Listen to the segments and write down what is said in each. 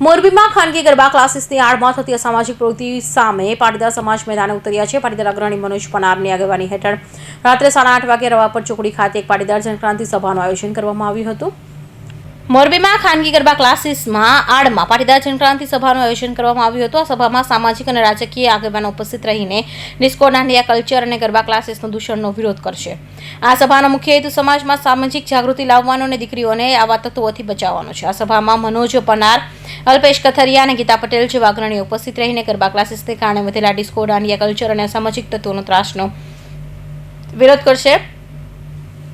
મોરબીમાં ખાનગી ગરબા ક્લાસીસની આડમાં થતી અસામાજિક પ્રવૃત્તિ સામે પાટીદાર સમાજ મેદાને ઉતર્યા છે. પાટીદાર અગ્રણી મનોજ પનારની આગેવાની હેઠળ રાત્રે સાડા આઠ વાગે રવાપર ચોકડી ખાતે એક પાટીદાર જનક્રાંતિ સભાનું આયોજન કરવામાં આવ્યું હતું. મોરબીમાં ખાનગી ગરબા ક્લાસીસમાં આડમાં પાટીદાર જનક્રાંતિ સભાનું આયોજન કરવામાં આવ્યું હતું. આ સભામાં સામાજિક અને રાજકીય આગેવાનો ઉપસ્થિત રહીને ડિસ્કો દાંડિયા કલ્ચર અને ગરબા ક્લાસીસનો દૂષણનો વિરોધ કરશે. આ સભાનો મુખ્ય હેતુ સમાજમાં સામાજિક જાગૃતિ લાવવાનો અને દીકરીઓને આવા તત્વોથી બચાવવાનો છે. આ સભામાં મનોજ પનાર અલ્પેશ કથરિયા અને ગીતા પટેલ જેવા અગ્રણીઓ ઉપસ્થિત રહીને ગરબા ક્લાસીસને કારણે વધેલા ડિસ્કો કલ્ચર અને અસામાજિક તત્વોનો ત્રાસનો વિરોધ કરશે.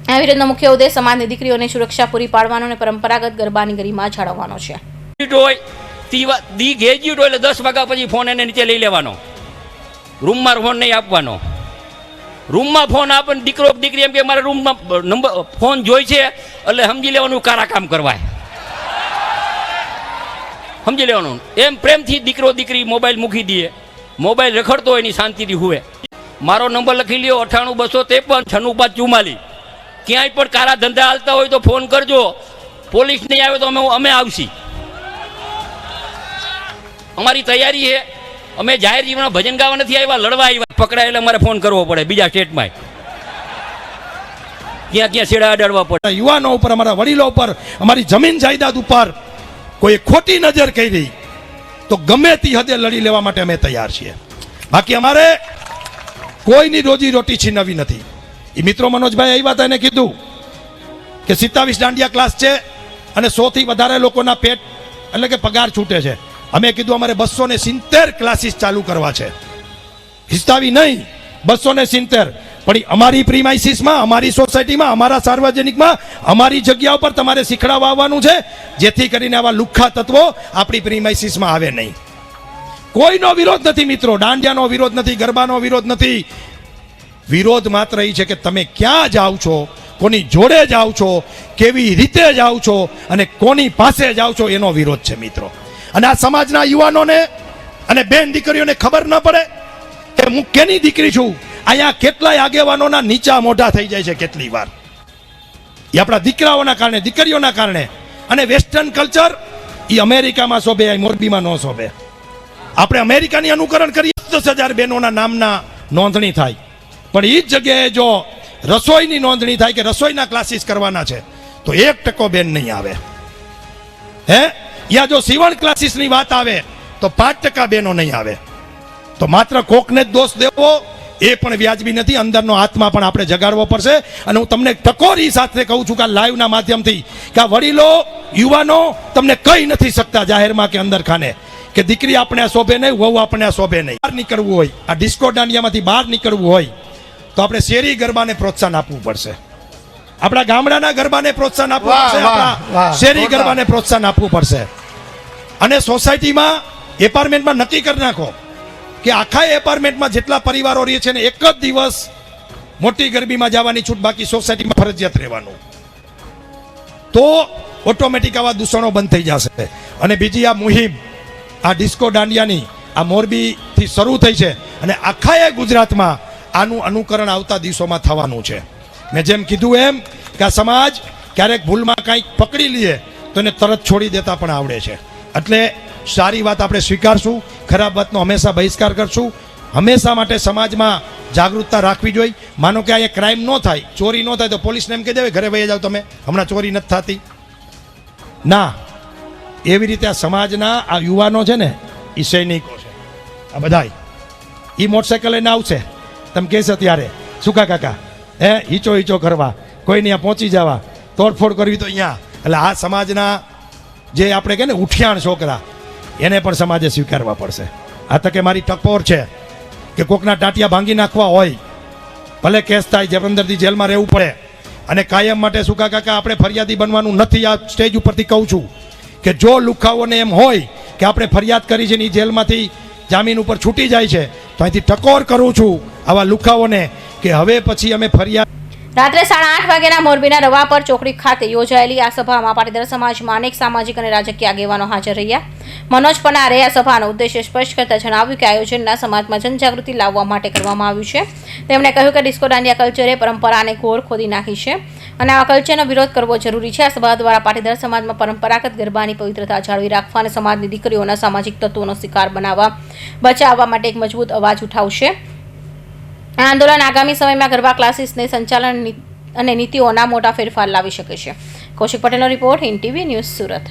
આ વિરોધનો મુખ્ય ઉદ્દેશ સમાજની દીકરીઓને સુરક્ષા પૂરી પાડવાનો અને પરંપરાગત ગરબાની ગરિમા જાળવવાનો છે. દી ગ્રેજ્યુએટ એટલે દસ વાગ્યા પછી ફોન એને નીચે લઈ લેવાનો. રૂમમાં ફોન નહીં આપવાનો. રૂમમાં ફોન આપે દીકરો દીકરી એમ કે મારા રૂમમાં નંબર ફોન જોઈ છે એટલે સમજી લેવાનું કારા કામ કરવાય. સમજી લેવાનું? એમ પ્રેમથી દીકરો દીકરી મોબાઈલ મૂકી દઈએ મોબાઈલ રખડતો હોય એની શાંતિથી હુવે મારો નંબર લખી લ્યો, અઠ્ઠાણું, બસો ત્રેપન છન્નું પાંચ ચુમ્માલી ક્યાંય પણ કારા ધંધા હાલતા હોય તો ફોન કરજો. પોલીસ નહીં આવે તો અમે અમે આવશી. અમારી તૈયારી છે. અમે જાહેર જીવનમાં ભજન ગાવા નથી આવ્યા, લડવા આવ્યા. પકડાય એટલે અમારે ફોન કરવો પડે બીજા સ્ટેટમાં ક્યાં ક્યાં છેડા અડાડવા પડે? યુવાનો ઉપર, અમારા વડીલો ઉપર, અમારી જમીન જાયદાદ ઉપર કોઈ ખોટી નજર કરી, તો ગમે તે હદે લડી લેવા માટે અમે તૈયાર છીએ. બાકી અમારે કોઈની રોજી રોટી છીનવી નથી. એ મિત્રો મનોજભાઈ આવ્યા વાત એને કીધું કે સિત્તાવીસ દાંડિયા ક્લાસ છે અને સોથી વધારે લોકોના પેટ એટલે કે પગાર છૂટે છે. અમે કીધું અમારે બસો ને સિત્તેર ક્લાસીસ ચાલુ કરવા છે. હિસ્તાવી નહીં, બસો ને સિત્તેર. પણ અમારી પ્રીમાઇસીસમાં અમારી સોસાયટીમાં અમારા સાર્વજનિકમાં, અમારી જગ્યા ઉપર તમારે શીખડાવવા આવવાનું છે, જેથી કરીને આવા લુખ્ખા તત્વો આપણી પ્રીમાઇસીસમાં આવે નહીં. કોઈનો વિરોધ નથી મિત્રો, દાંડિયાનો વિરોધ નથી, ગરબાનો વિરોધ નથી. વિરોધ માત્ર એ છે કે તમે ક્યાં જાઓ છો, કોની જોડે જાઓ છો, કેવી રીતે જાઓ છો, અને કોની પાસે જાઓ છો, એનો વિરોધ છે મિત્રો. અને આ સમાજના યુવાનોને અને બેન દીકરીઓને ખબર ન પડે કે હું કેની દીકરી છું? અહીંયા કેટલાય આગેવાનોના નીચા મોઢા થઈ જાય છે કેટલી વાર. એ આપણા દીકરાઓના કારણે, દીકરીઓના કારણે. અને વેસ્ટર્ન કલ્ચર એ અમેરિકામાં શોભે મોરબીમાં ન શોભે. આપણે અમેરિકાની અનુકરણ કરીએ, દસ હજાર બહેનોના નામના નોંધણી થાય. પણ એ જ જગ્યાએ જો રસોઈની નોંધણી થાય કે રસોઈના ક્લાસીસ કરવાના છે, તો એક ટકો બેન નહીં આવે. હે? યા જો સીવણ ક્લાસીસની વાત આવે, તો પાંચ ટકા બેનો નહીં આવે. તો માત્ર કોકને જ દોષ દેવો એ પણ વ્યાજબી નથી અંદરનો આત્મા પણ આપણે જગાડવો પડશે. અને હું તમને ટકોરી સાથે કહું છું કે આ લાઈવના માધ્યમથી કે આ વડીલો યુવાનો તમને કહી નથી શકતા જાહેરમાં કે અંદર ખાને કે દીકરી આપણે આ શોભે નહીં વહુ આપણે આ શોભે નહીં. બહાર નીકળવું હોય આ ડિસ્કો દાંડિયામાંથી બહાર નીકળવું હોય તો આપણે શેરી ગરબાને પ્રોત્સાહન આપવું પડશે. આપણા ગામડાના ગરબાને પ્રોત્સાહન આપવું પડશે આપણા શેરી ગરબાને પ્રોત્સાહન આપવું પડશે. અને સોસાયટીમાં એપાર્ટમેન્ટમાં નક્કી કરી નાખો. કે આખા એપાર્ટમેન્ટમાં જેટલા પરિવારો રહે છે ને, એક જ દિવસ મોટી ગરબીમાં જવાની છૂટ બાકી સોસાયટીમાં ફરજિયાત રહેવાનું. તો ઓટોમેટિક આવા દૂષણો બંધ થઈ જશે. અને બીજી આ મુહિમ, આ ડિસ્કો દાંડિયાની, આ મોરબીથી શરૂ થઈ છે અને આખા એ ગુજરાતમાં આનું અનુકરણ આવતા દિવસોમાં થવાનું છે. મેં જેમ કીધું એમ કે આ સમાજ ક્યારેક ભૂલમાં કંઈક પકડી લઈએ તો એને તરત છોડી દેતા પણ આવડે છે. એટલે સારી વાત આપણે સ્વીકારશું, ખરાબ વાતનો હંમેશા બહિષ્કાર કરશું. હંમેશા માટે સમાજમાં જાગૃતતા રાખવી જોઈએ. માનો કે અહીંયા ક્રાઇમ ન થાય, ચોરી ન થાય તો પોલીસને એમ કહી દેવે ઘરે વહી જાઓ તમે. હમણાં ચોરી નથી થતી. ના, એવી રીતે આ સમાજના આ યુવાનો છે ને, એ સૈનિકો છે. આ બધાય. એ મોટરસાઇકલ લઈને આવશે. તમે કહેશો ત્યારે સુકા કાકા હે હીચો હીચો કરવા. કોઈ ત્યાં પહોંચી જવા. તોડફોડ કરવી તો અહીંયા. એટલે આ સમાજના જે આપણે કહે ને, ઉઠિયાણ છોકરા એને પણ સમાજે સ્વીકારવા પડશે. આ તકે મારી ટકોર છે કે કોકના ટાંટિયા ભાંગી નાખવા હોય, ભલે કેસ થાય જબરંદરથી જેલમાં રહેવું પડે. અને કાયમ માટે સુકા કાકા, આપણે ફરિયાદી બનવાનું નથી. આ સ્ટેજ ઉપરથી કહું છું કે જો લુખાઓને એમ હોય કે આપણે ફરિયાદ કરી છે ને એ જેલમાંથી જામીન ઉપર છૂટી જાય છે, તો અહીંથી ટકોર કરું છું આવા લુખાઓને કે હવે પછી અમે ફરિયાદ રાત્રે સાડા આઠ વાગ્યાના મોરબીના રવાપર ચોકડી ખાતે યોજાયેલી આ સભામાં પાટીદાર સમાજમાં અનેક સામાજિક અને રાજકીય આગેવાનો હાજર રહ્યા. મનોજ પનારે આ સભાનો ઉદ્દેશ્ય સ્પષ્ટ કરતા જણાવ્યું કે આયોજનના સમાજમાં જનજાગૃતિ લાવવા માટે કરવામાં આવ્યું છે. તેમણે કહ્યું કે ડિસ્કો દાંડિયા કલ્ચરે પરંપરાને ઘોર ખોદી નાખી છે અને આવા કલ્ચરનો વિરોધ કરવો જરૂરી છે. આ સભા દ્વારા પાટીદાર સમાજમાં પરંપરાગત ગરબાની પવિત્રતા જાળવી રાખવા અને સમાજની દીકરીઓના સામાજિક તત્વોનો શિકાર બનાવવા, બચાવવા માટે એક મજબૂત અવાજ ઉઠાવશે. આ આંદોલન આગામી સમયમાં ગરબા ક્લાસીસને સંચાલન અને નીતિઓના મોટા ફેરફાર લાવી શકે છે. કૌશિક પટેલનો report in TV news Surat.